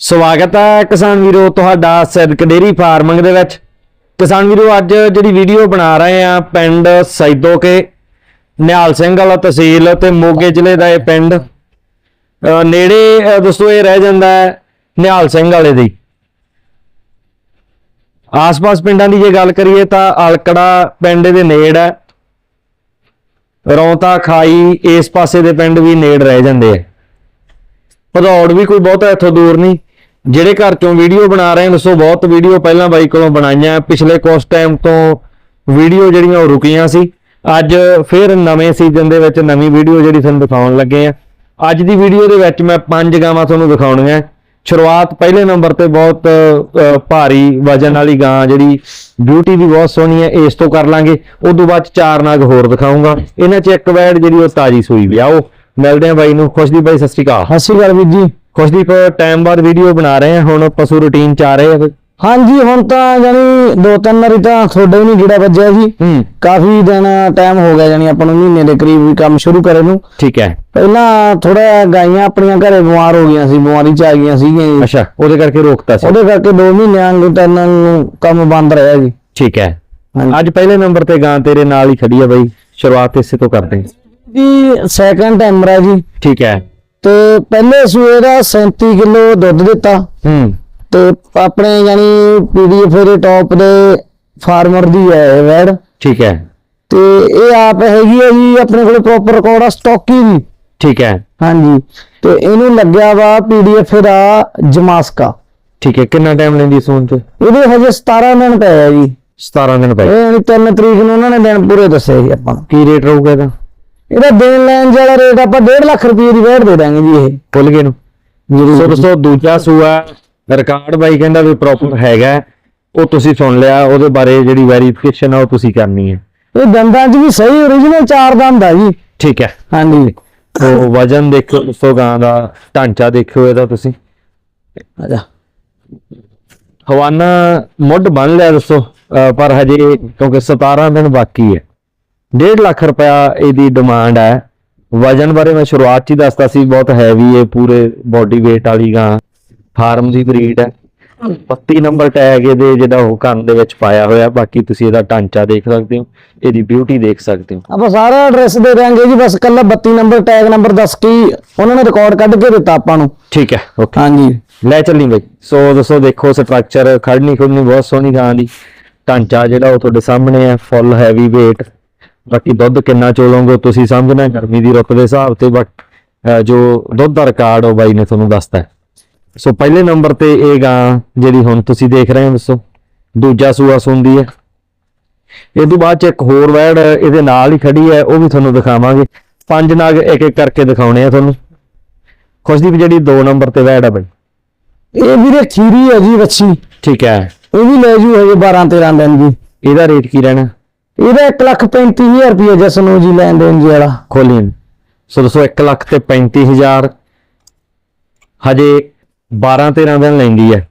ਸਵਾਗਤ ਹੈ ਕਿਸਾਨ ਵੀਰੋ ਤੁਹਾਡਾ ਸਿੱਧਕ ਡੇਰੀ ਫਾਰਮਿੰਗ ਦੇ ਵਿੱਚ। ਕਿਸਾਨ ਵੀਰੋ, ਅੱਜ ਜਿਹੜੀ ਵੀਡੀਓ ਬਣਾ ਰਹੇ ਆ ਪਿੰਡ ਸੈਦੋ ਕੇ, ਨਿਹਾਲ ਸਿੰਘ ਵਾਲਾ ਤਹਿਸੀਲ ਤੇ ਮੋਗੇ ਜ਼ਿਲ੍ਹੇ ਦਾ ਇਹ ਪਿੰਡ। ਨੇੜੇ ਦੋਸਤੋ ਇਹ ਰਹਿ ਜਾਂਦਾ ਹੈ ਨਿਹਾਲ ਸਿੰਘ ਵਾਲੇ ਦੀ। ਆਸ-ਪਾਸ ਪਿੰਡਾਂ ਦੀ ਜੇ ਗੱਲ ਕਰੀਏ ਤਾਂ ਅਲਕੜਾ ਪਿੰਡ ਦੇ ਨੇੜ ਹੈ। ਰੌਂਤਾ, ਖਾਈ, ਇਸ ਪਾਸੇ ਦੇ ਪਿੰਡ ਵੀ ਨੇੜ ਰਹਿ ਜਾਂਦੇ ਆ। ਭਦੌੜ ਵੀ ਕੋਈ ਬਹੁਤਾ ਇੱਥੋਂ ਦੂਰ ਨਹੀਂ। ਜਿਹੜੇ ਘਰ ਚੋਂ ਵੀਡੀਓ ਬਣਾ ਰਹੇ ਹਾਂ ਸੋ ਬਹੁਤ ਵੀਡੀਓ ਪਹਿਲਾਂ ਬਾਈ ਕੋਲੋਂ ਬਣਾਈਆਂ। ਪਿਛਲੇ ਕੁਝ ਟਾਈਮ ਤੋਂ ਵੀਡੀਓ ਜਿਹੜੀਆਂ ਉਹ ਰੁਕੀਆਂ ਸੀ। ਅੱਜ ਫਿਰ ਨਵੇਂ ਸੀਜ਼ਨ ਦੇ ਵਿੱਚ ਨਵੀਂ ਵੀਡੀਓ ਜਿਹੜੀ ਤੁਹਾਨੂੰ ਦਿਖਾਉਣ ਲੱਗੇ ਆ। ਅੱਜ ਦੀ ਵੀਡੀਓ ਦੇ ਵਿੱਚ ਮੈਂ ਪੰਜ ਗਾਵਾਂ ਤੁਹਾਨੂੰ ਦਿਖਾਉਣੀਆਂ ਸ਼ੁਰੂਆਤ ਪਹਿਲੇ ਨੰਬਰ ਤੇ ਬਹੁਤ ਭਾਰੀ ਵਜਨ ਵਾਲੀ ਗਾਂ ਜਿਹੜੀ। ਬਿਊਟੀ ਵੀ ਬਹੁਤ ਸੋਹਣੀ ਹੈ ਇਸ ਤੋਂ ਕਰ ਲਾਂਗੇ। ਉਸ ਤੋਂ ਬਾਅਦ ਚਾਰ ਨਾਗ ਹੋਰ ਦਿਖਾਉਂਗਾ। ਇਹਨਾਂ 'ਚ ਇੱਕ ਵੈੜ ਜਿਹੜੀ ਉਹ ਤਾਜੀ ਸੂਈ। ਵੀ ਆ ਉਹ ਮਿਲਦੇ ਆ ਬਾਈ ਨੂੰ। ਖੁਸ਼ ਦੀ ਬਾਈ, ਸਤਿ ਸ਼੍ਰੀ ਅਕਾਲ। ਸਤਿ ਸ਼੍ਰੀ ਅਕਾਲ ਵੀਰ ਜੀ। ਖੁਸ਼ਦੀਪ ਟਾਈਮ ਬਾਅਦ ਵੀਡੀਓ ਬਣਾ ਰਹੇ ਆ ਹੁਣ ਪਸ਼ੂ ਰੂਟੀਨ ਚ ਆ ਰਹੇ ਆ ਫਿਰ। ਹਾਂਜੀ ਹੁਣ ਤਾਂ ਜਾਨੀ ਦੋ ਤਿੰਨ ਵਾਰੀ ਤਾਂ ਤੁਹਾਡੇ ਵੀ ਨਹੀਂ ਜਿਹੜਾ ਵੱਜਿਆ ਹੂੰ। ਕਾਫੀ ਦਿਨ ਟਾਈਮ ਹੋ ਗਿਆ ਜਾਨੀ ਆਪਾਂ ਨੂੰ ਮਹੀਨੇ ਦੇ ਕਰੀਬ ਵੀ ਕੰਮ ਸ਼ੁਰੂ ਕਰੇ ਨੂੰ। ਠੀਕ ਹੈ। ਪਹਿਲਾਂ ਥੋੜਾ ਗਾਈਆਂ ਆਪਣੀਆਂ ਘਰੇ ਬਿਮਾਰ ਹੋ ਗਈਆਂ ਸੀ ਬਿਮਾਰੀ ਚ ਆ ਗਈਆਂ ਸੀਗੀਆਂ ਜੀ। ਅੱਛਾ ਉਹਦੇ ਕਰਕੇ ਰੋਕਤਾ ਸੀ। ਉਹਦੇ ਕਰਕੇ 2 ਮਹੀਨਿਆਂ ਨੂੰ ਤਿੰਨ ਨੂੰ ਕੰਮ ਬੰਦ ਰਿਹਾ ਜੀ। ਠੀਕ ਹੈ। ਹਾਂਜੀ। ਅੱਜ ਪਹਿਲੇ ਨੰਬਰ ਤੇ ਗਾਂ ਤੇਰੇ ਨਾਲ ਹੀ ਖੜੀ ਆ ਬਾਈ। ਸ਼ੁਰੂਆਤ ਇਸੇ ਤੋਂ ਕਰਦੇ ਹਾਂ। ਜੀ ਸੈਕੰਡ ਟਾਈਮਰ ਹੈ ਜੀ। ਠੀਕ ਹੈ। ਤੇ ਪਹਿਲੇ ਸੂਏ ਦਾ 37 ਕਿਲੋ ਦੁੱਧ ਦਿੱਤਾ। ਹੂੰ। ਤੇ ਆਪਣੇ ਜਾਨੀ ਪੀਡੀਐਫ ਦੇ ਟੌਪ ਦੇ ਫਾਰਮਰ ਦੀ ਹੈ ਇਹ ਵੈੜ। ਠੀਕ ਹੈ। ਤੇ ਇਹ ਆਪ ਹੈਗੀ ਹੈ ਜੀ ਆਪਣੇ ਕੋਲ ਪ੍ਰੋਪਰ ਰਿਕਾਰਡ ਆ ਸਟਾਕੀ ਦੀ ਠੀਕ ਹੈ। ਹਾਂਜੀ। ਤੇ ਇਹਨੂੰ ਲੱਗਿਆ ਵਾ ਪੀਡੀਐਫ ਦਾ ਜਮਾਸਕਾ। ਠੀਕ ਹੈ ਕਿੰਨਾ ਟਾਈਮ ਲੈਂਦੀ ਸੂਣ ਤੇ? ਇਹਦੇ ਹਜੇ 17 ਦਿਨ ਪਏ ਆ ਜੀ। 17 ਦਿਨ ਪਏ। ਇਹ 3 ਤਰੀਕ ਨੂੰ ਉਹਨਾਂ ਨੇ ਦਿਨ ਪੂਰੇ ਦੱਸੇ ਜੀ ਆਪਾਂ ਨੂੰ। ਕੀ ਰੇਟ ਰਹੂਗਾ ਇਹਦਾ? ਇਹਦਾ ਦੇਣ ਲੈਣ ਵਾਲਾ ਰੇਟ ਆਪਾਂ 1.5 ਲੱਖ ਰੁਪਏ ਦੀ ਵੇਟ ਦੇ ਦਾਂਗੇ ਜੀ ਇਹ। ਭੁੱਲ ਗਏ ਨੂੰ। ਸੋ ਦੋਸਤੋ ਦੂਜਾ ਸੂਆ ਰਿਕਾਰਡ ਬਾਈ ਕਹਿੰਦਾ ਵੀ ਪ੍ਰੋਪਰ ਹੈਗਾ। ਉਹ ਤੁਸੀਂ ਸੁਣ ਲਿਆ ਉਹਦੇ ਬਾਰੇ ਜਿਹੜੀ ਵੈਰੀਫਿਕੇਸ਼ਨ ਆ ਉਹ ਤੁਸੀਂ ਕਰਨੀ ਹੈ। ਇਹ ਦੰਦਾਂ 'ਚ ਵੀ ਸਹੀ origignal ਚਾਰ ਦੰਦ ਆ ਜੀ। ਠੀਕ ਹੈ। ਹਾਂਜੀ। ਉਹ ਵਜਨ ਦੇਖੋ ਦੋਸਤੋ ਗਾਂ ਦਾ ਢਾਂਚਾ ਦੇਖਿਓ ਇਹਦਾ ਤੁਸੀਂ। ਆਜਾ ਹਵਾਨਾ ਮੁੱਢ ਬਣ ਲਿਆ ਦੋਸਤੋ। ਪਰ ਹਜੇ ਕਿਉਂਕਿ 17 ਦਿਨ ਬਾਕੀ ਹੈ। 1.5 ਲੱਖ ਰੁਪਇਆ ਇਹਦੀ ਡਿਮਾਂਡ ਹੈ। ਵਜਨ ਬਾਰੇ ਮੈਂ ਸ਼ੁਰੂਆਤ 'ਚ ਹੀ ਦੱਸਤਾ ਸੀ ਬਹੁਤ ਹੈਵੀ ਹੈ ਪੂਰੇ ਬਾਡੀ weight ਵਾਲੀ ਗਾਂ। ਫਾਰਮ ਦੀ ਬਰੀਡ ਹੈ। 32 ਨੰਬਰ ਟੈਗ ਇਹਦੇ ਜਿਹੜਾ ਉਹ ਕੰਨ ਦੇ ਵਿੱਚ ਪਾਇਆ ਹੋਇਆ ਬਾਕੀ ਤੁਸੀਂ ਇਹਦਾ ਢਾਂਚਾ ਦੇਖ ਸਕਦੇ ਹੋ ਇਹਦੀ ਬਿਊਟੀ ਦੇਖ ਸਕਦੇ ਹੋ। ਆਪਾਂ ਸਾਰਾ ਐਡਰੈਸ ਦੇ ਦਾਂਗੇ ਜੀ ਬਸ ਕੱਲਾ 32 ਨੰਬਰ ਟੈਗ ਨੰਬਰ ਦੱਸ ਕੇ ਉਹਨਾਂ ਨੇ ਰਿਕਾਰਡ ਕੱਢ ਕੇ ਦਿੱਤਾ ਆਪਾਂ ਨੂੰ। ਠੀਕ ਹੈ ਓਕੇ ਹਾਂਜੀ। ਲੈ ਚੱਲੀ ਬਈ। ਸੋ ਦੋਸਤੋ ਦੇਖੋ ਸਟਰਕਚਰ ਖੜਨੀ ਖੁੜਨੀ ਬਹੁਤ ਸੋਹਣੀ ਗਾਂ ਦੀ। ਢਾਂਚਾ ਜਿਹੜਾ ਉਹ ਤੁਹਾਡੇ ਸਾਹਮਣੇ ਹੈ ਫੁੱਲ ਹੈਵੀ weight ਬਾਕੀ ਦੁੱਧ ਕਿੰਨਾ ਚੋਲੋਗੇ ਤੁਸੀਂ ਸਮਝਣਾ ਗਰਮੀ ਦੀ ਰੁੱਤ ਦੇ ਹਿਸਾਬ ਤੇ ਬਟ ਜੋ ਦੁੱਧ ਦਾ ਰਿਕਾਰਡ ਉਹ ਬਾਈ ਨੇ ਤੁਹਾਨੂੰ ਦੱਸਤਾ। ਸੋ ਪਹਿਲੇ ਨੰਬਰ ਤੇ ਇਹ ਗਾਂ ਜਿਹੜੀ ਹੁਣ ਤੁਸੀਂ ਦੇਖ ਰਹੇ ਹੋ ਦੱਸੋ। ਦੂਜਾ ਸੂਆ ਸੁੰਦੀ ਹੈ। ਇਹ ਤੋਂ ਬਾਅਦ ਚ ਇੱਕ ਹੋਰ ਵੈੜ ਇਹਦੇ ਨਾਲ ਹੀ ਖੜੀ ਹੈ ਉਹ ਵੀ ਤੁਹਾਨੂੰ ਦਿਖਾਵਾਂਗੇ। ਪੰਜ ਨਗ ਇੱਕ ਇੱਕ ਕਰਕੇ ਦਿਖਾਉਣੇ ਆ ਤੁਹਾਨੂੰ। ਖੁਸ਼ਦੀਪ ਜਿਹੜੀ 2 ਨੰਬਰ ਤੇ ਵੈੜ ਹੈ ਬਈ। ਇਹ ਵੀਰੇ ਖੀਰੀ ਹੈ ਜੀ ਬੱਚੀ ਠੀਕ ਹੈ। ਇਹ ਵੀ ਲੈ ਜੂ ਹਜੇ 12 13 ਦਿਨ ਜੀ ਇਹਦਾ ਰੇਟ ਕੀ ਰਹਿਣਾ? ਇਹਦਾ 1 ਲੱਖ 35000 ਰੁਪਏ ਜਸਨੋ ਜੀ ਲੈਣ ਦੇਣ ਜੀ ਵਾਲਾ। ਖੋਲੀਨ। ਸੋ ਦੋਸਤੋ 1 ਲੱਖ ਤੇ 35000 ਹਜੇ 12 13 ਦਿਨ ਲੈਂਦੀ ਹੈ।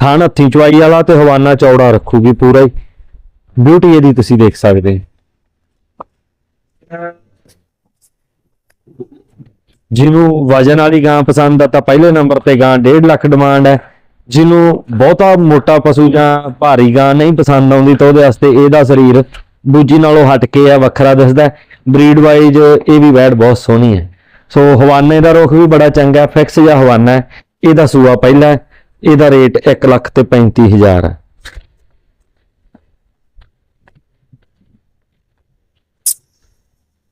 ਥਾਣ ਹੱਥੀ ਚਵਾਈ ਵਾਲਾ ਤੇ ਹਵਾਨਾ ਚੌੜਾ ਰੱਖੂਗੀ ਪੂਰਾ ਹੀ। ਬਿਊਟੀ ਇਹਦੀ ਤੁਸੀਂ ਦੇਖ ਸਕਦੇ ਜਿਹਨੂੰ ਵਜਨ ਵਾਲੀ ਗਾਂ ਪਸੰਦ ਆ, ਤਾਂ ਪਹਿਲੇ ਨੰਬਰ ਤੇ ਗਾਂ 1.5 ਲੱਖ ਡਿਮਾਂਡ ਹੈ। ਜਿਹਨੂੰ ਬਹੁਤਾ ਮੋਟਾ ਪਸ਼ੂ ਜਾਂ ਭਾਰੀ ਗਾਂ ਨਹੀਂ ਪਸੰਦ ਆਉਂਦੀ ਤਾਂ ਉਹਦੇ ਵਾਸਤੇ ਇਹਦਾ ਸਰੀਰ ਦੂਜੀ ਨਾਲੋਂ ਹਟ ਕੇ ਆ, ਵੱਖਰਾ ਦਿਸਦਾ ਬਰੀਡ ਵਾਈਜ਼ ਇਹ ਵੀ ਵੈਡ ਬਹੁਤ ਸੋਹਣੀ ਹੈ। ਸੋ ਹਵਾਨੇ ਦਾ ਰੁਖ ਵੀ ਬੜਾ ਚੰਗਾ ਫਿਕਸ ਜਿਹਾ ਹਵਾਨਾ ਹੈ। ਇਹਦਾ ਸੂਆ ਪਹਿਲਾ ਇਹਦਾ ਰੇਟ 1 ਲੱਖ ਤੇ 35000 ਹੈ।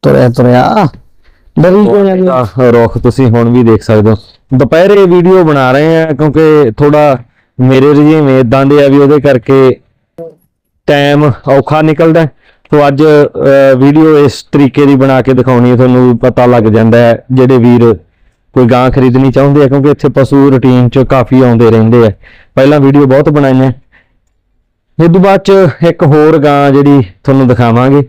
ਤੁਰਿਆ ਤੁਰਿਆ ਡਰੀ ਕਿਉਂ ਜਾਂਦੀ ਆ? ਇਹਦਾ ਰੁਖ ਤੁਸੀਂ ਹੁਣ ਵੀ ਦੇਖ ਸਕਦੇ ਹੋ। ਦੁਪਹਿਰੇ ਵੀਡੀਓ ਬਣਾ ਰਹੇ ਆ ਕਿਉਂਕਿ ਥੋੜਾ ਮੇਰੇ ਰਜੀਮ ਇਦਾਂ ਦੇ ਆ ਵੀ ਉਹਦੇ ਕਰਕੇ ਟਾਈਮ ਔਖਾ ਨਿਕਲਦਾ ਹੈ। ਸੋ ਅੱਜ ਵੀਡੀਓ ਇਸ ਤਰੀਕੇ ਦੀ ਬਣਾ ਕੇ ਦਿਖਾਉਣੀ ਹੈ। ਤੁਹਾਨੂੰ ਵੀ ਪਤਾ ਲੱਗ ਜਾਂਦਾ ਹੈ ਜਿਹੜੇ ਵੀਰ ਕੋਈ ਗਾਂ ਖਰੀਦਣੀ ਚਾਹੁੰਦੇ ਆ ਕਿਉਂਕਿ ਇੱਥੇ ਪਸ਼ੂ ਰੁਟੀਨ 'ਚ ਕਾਫੀ ਆਉਂਦੇ ਰਹਿੰਦੇ ਆ। ਪਹਿਲਾਂ ਵੀਡੀਓ ਬਹੁਤ ਬਣਾਈਆਂ ਇਹ ਤੋਂ ਬਾਅਦ 'ਚ ਇੱਕ ਹੋਰ ਗਾਂ ਜਿਹੜੀ ਤੁਹਾਨੂੰ ਦਿਖਾਵਾਂਗੇ।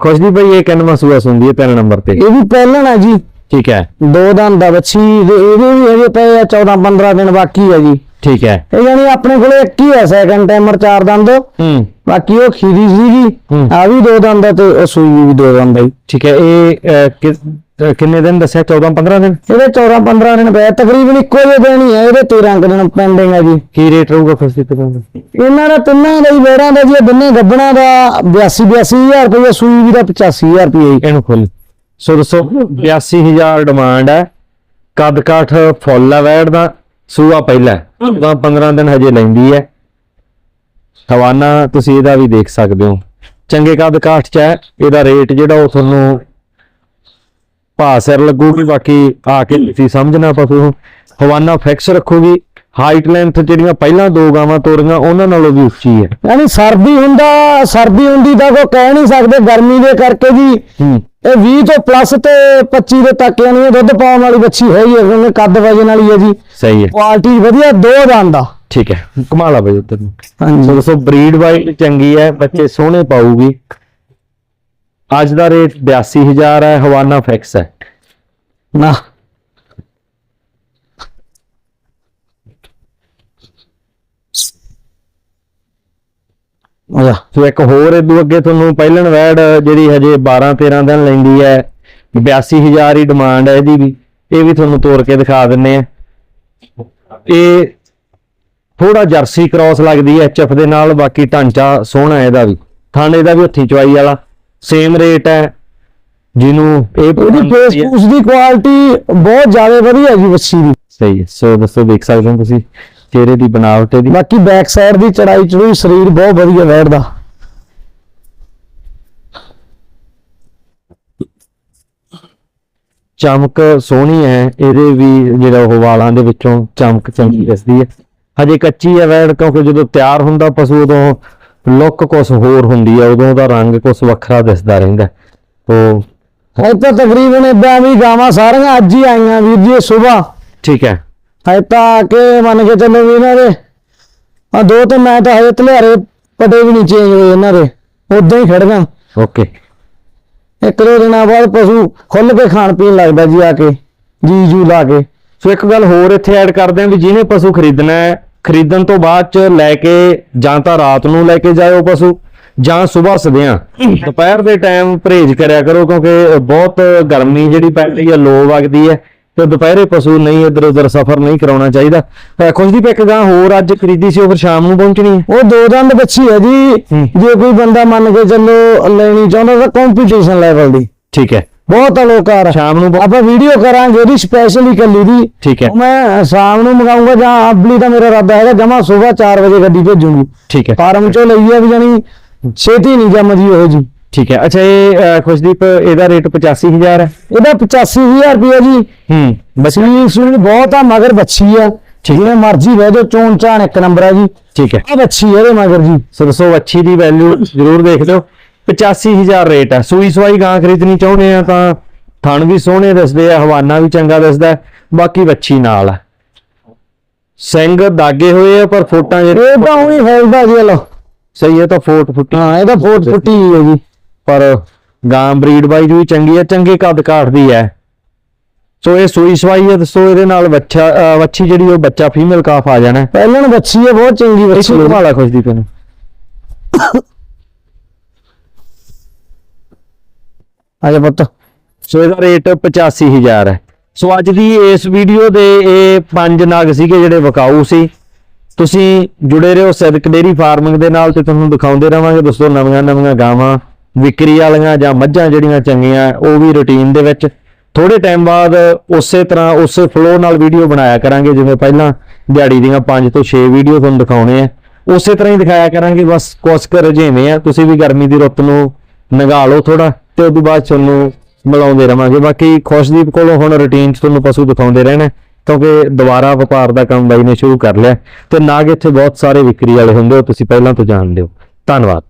ਖੁਸ਼ਦੀ ਬਈ ਇਹ ਕਿੰਨਵਾਂ ਸੂਆ ਸੁੰਦੀ ਹੈ ਤਿੰਨ ਨੰਬਰ ਤੇ? ਇਹ ਵੀ ਪਹਿਲਣ ਆ ਜੀ। ਠੀਕ ਹੈ। ਦੋ ਦੰਦ ਦਾ ਬੱਚੀ ਤੇ ਇਹਦੇ ਵੀ ਹਜੇ ਪਏ ਆ 14 15 ਦਿਨ ਬਾਕੀ ਆ ਜੀ। ਠੀਕ ਹੈ। ਇਹ ਜਾਨੀ ਆਪਣੇ ਕੋਲੇ ਇੱਕ ਹੀ ਹੈ ਸੈਕੰਡ ਟਾਈਮਰ ਚਾਰ ਦੰਦ। ਹੂੰ। ਬਾਕੀ ਉਹ ਖੀਰੀ ਸੀਗੀ। ਹੂੰ। ਆ ਵੀ ਦੋ ਦੰਦ ਆ ਤੇ ਉਹ ਸੂਈ ਵੀ ਦੋ ਦੰਦ ਆ ਜੀ। ਠੀਕ ਹੈ ਇਹ ਅਹ, ਤੇ ਕਿੰਨੇ ਦਿਨ ਦੱਸਿਆ? 14 15 ਦਿਨ? ਇਹਦੇ 14 15 ਦਿਨ ਪਏ ਤਕਰੀਬਨ ਇੱਕੋ ਜਿਹੇ ਦਿਨ ਹੀ ਹੈ ਇਹਦੇ 13 ਕੁ ਦਿਨ ਪੈਂਡਿੰਗ ਹੈ ਜੀ। ਕੀ ਰੇਟ ਰਹੂਗਾ ਫਿਰ ਸਿੱਧੇ ਦਾ ਇਹਨਾਂ ਦਾ ਤਿੰਨਾਂ ਦਾ ਹੀ ਵੇੜਾਂ ਦਾ ਜੀ ਇਹ ਬੰਨੇ ਗੱਬਣਾ ਦਾ 82 82000 ਰੁਪਏ ਸੂਈ ਵੀ ਦਾ 85000 ਰੁਪਏ ਇਹਨੂੰ ਖੋਲ ਸੋ ਦੱਸੋ 82000 ਡਿਮਾਂਡ ਹੈ ਕੱਦ ਕਾਠ ਫੁੱਲ ਹੈ ਵੈੜ ਦਾ ਸੂਆ ਪਹਿਲਾ ਹੈ। ਤਾਂ 15 ਦਿਨ ਹਜੇ ਲੈਂਦੀ ਹੈ। ਹਵਾਨਾ ਤੁਸੀਂ ਇਹਦਾ ਵੀ ਦੇਖ ਸਕਦੇ ਹੋ। ਚੰਗੇ ਕੱਦ ਕਾਠ ਚ ਹੈ ਇਹਦਾ ਰੇਟ ਜਿਹੜਾ ਉਹ ਤੁਹਾਨੂੰ ਭਾ ਸਿਰ ਲੱਗੂਗੀ ਬਾਕੀ ਆ ਕੇ ਤੁਸੀਂ ਸਮਝਣਾ ਪਸੂ। ਹਵਾਨਾ ਫਿਕਸ ਰੱਖੂਗੀ। ਹਾਈਟ ਲੈਂਥ ਜਿਹੜੀਆਂ ਪਹਿਲਾਂ ਦੋ ਗਾਵਾਂ ਤੋਰੀਆਂ ਉਹਨਾਂ ਨਾਲੋਂ ਵੀ ਉੱਚੀ ਹੈ। ਯਾਨੀ ਸਰਦੀ ਹੁੰਦਾ ਸਰਦੀ ਹੁੰਦੀ ਤਾਂ ਕੋਈ ਕਹਿ ਨਹੀਂ ਸਕਦੇ ਗਰਮੀ ਦੇ ਕਰਕੇ ਜੀ। ਇਹ 20 ਤੋਂ ਪਲੱਸ ਤੇ 25 ਦੇ ਤੱਕ ਯਾਨੀ ਦੁੱਧ ਪਾਉਣ ਵਾਲੀ ਬੱਚੀ ਹੈ ਹੈ ਕਿਉਂਕਿ ਕੱਦ ਵਜਨ ਵਾਲੀ ਹੈ ਜੀ। ਸਹੀ ਹੈ। ਕੁਆਲਿਟੀ ਵਧੀਆ ਦੋ ਦੰਦ ਦਾ। ਠੀਕ ਹੈ ਕਮਾਲਾ ਬਈ ਉੱਧਰ ਨੂੰ। ਹਾਂਜੀ। ਸੋ ਦੱਸੋ ਬਰੀਡ ਵਾਈਟ ਚੰਗੀ ਹੈ ਬੱਚੇ ਸੋਹਣੇ ਪਾਊਗੀ। ਅੱਜ ਦਾ ਰੇਟ 82000 ਹੈ ਹਵਾਨਾ ਫਿਕਸ ਹੈ। ਨਾ। ਆ ਜਾ ਸੋ ਇੱਕ ਹੋਰ ਇਦੋਂ ਅੱਗੇ ਤੁਹਾਨੂੰ ਪਹਿਲਣ ਵੈੜ ਜਿਹੜੀ ਹਜੇ 12 13 ਦਿਨ ਲੈਂਦੀ ਹੈ 82000 ਹੀ ਡਿਮਾਂਡ ਹੈ ਇਹਦੀ ਵੀ ਇਹ ਵੀ ਤੁਹਾਨੂੰ ਤੋੜ ਕੇ ਦਿਖਾ ਦਿੰਨੇ ਆ। ਇਹ ਥੋੜਾ ਜਰਸੀ ਕ੍ਰਾਸ ਲੱਗਦੀ ਹੈ ਐਚਐਫ ਦੇ ਨਾਲ ਬਾਕੀ ਢਾਂਚਾ ਸੋਹਣਾ ਇਹਦਾ ਵੀ। ਥਾਣੇ ਦਾ ਵੀ ਹੱਥੀ ਚਵਾਈ ਵਾਲਾ। ਸੇਮ ਰੇਟ ਹੈ ਜਿਹਨੂੰ ਇਹ ਉਹਦੀ ਫੇਸ ਫੂਸ ਦੀ ਕੁਆਲਿਟੀ ਬਹੁਤ ਜ਼ਿਆਦਾ ਵਧੀਆ ਜੀ ਬੱਚੀ ਦੀ। ਸਹੀ ਹੈ। ਸੋ ਦੱਸੋ ਦੇਖ ਸਕਦੇ ਹੋ ਤੁਸੀਂ ਚਿਹਰੇ ਦੀ ਬਣਾਵਟ ਇਹਦੀ। ਬਾਕੀ ਬੈਕ ਸਾਈਡ ਦੀ ਚੜਾਈ ਚੜੂਈ ਸਰੀਰ ਬਹੁਤ ਵਧੀਆ ਬੈਠਦਾ। ਚਮਕ ਸੋਹਣੀ ਹੈ ਇਹਦੇ ਵੀ ਜਿਹੜਾ ਉਹ ਵਾਲਾਂ ਦੇ ਵਿੱਚੋਂ ਚਮਕ ਚੰਗੀ ਦਿਸਦੀ ਹੈ। ਹਜੇ ਕੱਚੀ ਹੈ ਵੈੜ ਕਿਉਂਕਿ ਜਦੋਂ ਤਿਆਰ ਹੁੰਦਾ ਪਸ਼ੂ ਉਦੋਂ ਲੁੱਕ ਕੁਛ ਹੋਰ ਹੁੰਦੀ ਹੈ ਉਦੋਂ ਉਹਦਾ ਰੰਗ ਕੁਛ ਵੱਖਰਾ ਦਿਸਦਾ ਰਹਿੰਦਾ। ਤੋ ਅੱਜ ਤਾਂ ਤਕਰੀਬਨ ਇਦਾਂ ਵੀ ਗਾਵਾਂ ਸਾਰੀਆਂ ਅੱਜ ਹੀ ਆਈਆਂ ਵੀਰ ਜੀ ਸਵੇਰ। ਠੀਕ ਹੈ। ਹਜੇ ਤਾਂ ਆ ਕੇ ਮੰਨ ਕੇ ਚੱਲੋ ਵੀ ਇਹਨਾਂ ਦੇ ਆ ਦੋ ਤੇ ਮੈਂ ਤਾਂ ਹਜੇ ਤਲਿਆਰੇ ਪਟੇ ਵੀ ਨਹੀਂ ਚੇਂਜ ਹੋਏ ਇਹਨਾਂ ਦੇ ਉਦਾਂ ਹੀ ਖੜਗਾ ਓਕੇ। ਇੱਕ ਦੋ ਦਿਨਾਂ ਬਾਅਦ ਪਸ਼ੂ ਖੁੱਲ ਕੇ ਖਾਣ ਪੀਣ ਲੱਗਦਾ ਜੀ ਆ ਕੇ ਜੀ ਜੂ ਲਾ ਕੇ। ਸੋ ਇੱਕ ਗੱਲ ਹੋਰ ਇੱਥੇ ਐਡ ਕਰਦੇ ਹਾਂ ਵੀ ਜਿਹਨੇ ਪਸ਼ੂ ਖਰੀਦਣਾ ਹੈ ਖਰੀਦਣ ਤੋਂ ਬਾਅਦ ਚ ਲੈ ਕੇ ਜਾਂ ਤਾਂ ਰਾਤ ਨੂੰ ਲੈ ਕੇ ਜਾਇਓ ਪਸ਼ੂ ਜਾਂ ਸਵੇਰ ਸਦਿਆਂ। ਦੁਪਹਿਰ ਦੇ ਟਾਈਮ ਪਰਹੇਜ਼ ਕਰਿਆ ਕਰੋ ਕਿਉਂਕਿ ਬਹੁਤ ਗਰਮੀ ਜਿਹੜੀ ਪੈਂਦੀ ਹੈ ਲੋ ਵਗਦੀ ਹੈ ਤੇ ਦੁਪਹਿਰੇ ਪਸ਼ੂ ਨਹੀਂ ਇੱਧਰ ਉੱਧਰ ਸਫ਼ਰ ਨਹੀਂ ਕਰਾਉਣਾ ਚਾਹੀਦਾ। ਅਹ ਖੁਸ਼ਦੀਪ ਇੱਕ ਗਾਂ ਹੋਰ ਅੱਜ ਖਰੀਦੀ ਸੀ ਉਹ ਫਿਰ ਸ਼ਾਮ ਨੂੰ ਪਹੁੰਚਣੀ ਹੈ। ਉਹ ਦੋ ਦੰਦ ਬੱਚੀ ਹੈ ਜੀ। ਜੇ ਕੋਈ ਬੰਦਾ ਮੰਨ ਕੇ ਚੱਲੋ ਲੈਣੀ ਚਾਹੁੰਦਾ ਤਾਂ ਕੰਪੀਟੀਸ਼ਨ ਲੈਵਲ ਦੀ। ਠੀਕ ਹੈ। ਬਹੁਤ ਅਲੋਕਾਰ ਸ਼ਾਮ ਨੂੰ ਆਪਾਂ ਵੀਡੀਓ ਕਰਾਂਗੇ ਉਹਦੀ ਸਪੈਸ਼ਲੀ ਕੱਲੀ ਦੀ। ਠੀਕ ਹੈ। ਮੈਂ ਸ਼ਾਮ ਨੂੰ ਮੰਗਾਉਂਗਾ ਜਾਂ ਆਪਲੀ ਤਾਂ ਮੇਰਾ ਇਰਾਦਾ ਹੈਗਾ ਜਮਾ ਸਵੇਰ 4 ਵਜੇ ਗੱਡੀ ਭੇਜੂਗੀ। ਠੀਕ ਹੈ। ਫਾਰਮ ਚੋਂ ਲਈ ਆ ਵੀ ਜਾਨੀ ਛੇਤੀ ਨਹੀਂ ਜੰਮਦੀ ਉਹ ਜੀ। ਠੀਕ ਹੈ। ਅੱਛਾ ਇਹ ਖੁਸ਼ਦੀਪ ਇਹਦਾ ਰੇਟ 85000 ਹੈ। ਇਹਦਾ 85000 ਰੁਪਏ ਜੀ। ਹੂੰ ਬਸਲੀ ਸੁਣੀ ਬਹੁਤ ਆ ਮਗਰ ਬੱਚੀ ਆ। ਜਿਵੇਂ ਮਰਜ਼ੀ ਬਹਿ ਜਾਓ ਚੋਣ ਚਾਣ ਇੱਕ ਨੰਬਰ ਆ ਜੀ। ਠੀਕ ਹੈ। ਆ ਬੱਚੀ ਇਹਦੇ ਮਗਰ ਜੀ। ਸੋ ਦੱਸੋ ਅੱਛੀ ਦੀ ਵੈਲਿਊ ਜ਼ਰੂਰ ਦੇਖ ਲਿਓ। 85000 ਰੇਟ ਹੈ। ਸੂਈ ਸਵਾਈ ਗਾਂ ਖਰੀਦਣੀ ਚਾਹੁੰਦੇ ਆ ਤਾਂ ਥਣ ਵੀ ਸੋਹਣੇ ਦਿਸਦੇ ਆ ਹਵਾਨਾ ਵੀ ਚੰਗਾ ਦਿਸਦਾ ਬਾਕੀ ਵੱਛੀ ਨਾਲ ਹੈ। ਸਿੰਘ ਦਾਗੇ ਹੋਏ ਆ ਪਰ ਫੋਟਾਂ ਜਿਹੜੇ ਇਹ ਤਾਂ ਉਹੀ ਫੈਲਦਾ ਜੀ ਲੋ ਸਹੀ ਹੈ ਤਾਂ ਫੋਟ ਫੁੱਟੀ ਹਾਂ। ਇਹਦਾ ਫੋਟ ਫੁੱਟੀ ਹੋਈ ਹੈ ਜੀ। ਪਰ ਗਾਂ ਬਰੀਡ ਵਾਈਜ਼ ਵੀ ਚੰਗੀ ਹੈ ਚੰਗੇ ਕੱਦ ਕਾਠਦੀ ਹੈ। ਸੋ ਇਹ ਸੂਈ ਸਵਾਈ ਹੈ ਦੱਸੋ ਇਹਦੇ ਨਾਲ ਬੱਚਾ ਵੱਛੀ ਜਿਹੜੀ ਉਹ ਬੱਚਾ ਫੀਮੇਲ ਕਾਫ ਆ ਜਾਣਾ। ਪਹਿਲਾਂ ਬੱਚੀ ਹੈ ਬਹੁਤ ਚੰਗੀ ਇਸ ਬੱਚੀ ਨੂੰ ਹੈ। ਘੁਮਾ ਲਾ ਖੁਸ਼ਦੀ ਤੈਨੂੰ ਆ ਜਾ ਪੁੱਤ। ਸੋ ਇਹਦਾ ਰੇਟ 85000 ਹੈ। ਸੋ ਅੱਜ ਦੀ ਇਸ ਵੀਡੀਓ ਦੇ ਇਹ ਪੰਜ ਨਗ ਸੀਗੇ ਜਿਹੜੇ ਵਕਾਊ ਸੀ। ਤੁਸੀਂ ਜੁੜੇ ਰਹੋ ਸਦਕ ਡੇਰੀ ਫਾਰਮਿੰਗ ਦੇ ਨਾਲ ਤੇ ਤੁਹਾਨੂੰ ਦਿਖਾਉਂਦੇ ਰਵਾਂਗੇ। ਦੋਸਤੋ, ਨਵੀਆਂ ਨਵੀਆਂ ਗਾਵਾਂ, ਵਿਕਰੀ ਵਾਲੀਆਂ ਜਾਂ ਮੱਝਾਂ ਜਿਹੜੀਆਂ ਚੰਗੀਆਂ, ਉਹ ਵੀ ਰੁਟੀਨ ਦੇ ਵਿੱਚ। ਥੋੜੇ ਟਾਈਮ ਬਾਅਦ ਉਸੇ ਤਰ੍ਹਾਂ ਉਸ ਫਲੋ ਨਾਲ ਵੀਡੀਓ ਬਣਾਇਆ ਕਰਾਂਗੇ, ਜਿਵੇਂ ਪਹਿਲਾਂ ਦਿਹਾੜੀ ਦੀਆਂ 5 ਤੋਂ 6 ਵੀਡੀਓ ਤੁਹਾਨੂੰ ਦਿਖਾਉਣੇ ਆ। ਉਸੇ ਤਰ੍ਹਾਂ ਹੀ ਦਿਖਾਇਆ ਕਰਾਂਗੇ। ਬਸ ਕੁਸ਼ਕ ਕੁ ਆ। ਤੁਸੀਂ ਵੀ ਗਰਮੀ ਦੀ ਰੁੱਤ ਨੂੰ ਨਗਾ ਲਓ ਥੋੜਾ ਤੇ ਉਸ ਤੋਂ ਬਾਅਦ ਤੁਹਾਨੂੰ ਮਿਲਾਉਂਦੇ ਰਵਾਂਗੇ। ਬਾਕੀ ਖੁਸ਼ਦੀਪ ਕੋਲੋਂ ਹੁਣ ਰੁਟੀਨ 'ਚ ਤੁਹਾਨੂੰ ਪਸ਼ੂ ਦਿਖਾਉਂਦੇ ਰਹਿਣਾ ਕਿਉਂਕਿ ਦੁਬਾਰਾ ਵਪਾਰ ਦਾ ਕੰਮ ਬਾਈ ਨੇ ਸ਼ੁਰੂ ਕਰ ਲਿਆ ਤੇ ਨਾਗ ਇੱਥੇ ਬਹੁਤ ਸਾਰੇ ਵਿਕਰੀ ਵਾਲੇ ਹੁੰਦੇ ਹੋ, ਤੁਸੀਂ ਪਹਿਲਾਂ ਤੋਂ ਜਾਣਦੇ ਹੋ। ਧੰਨਵਾਦ।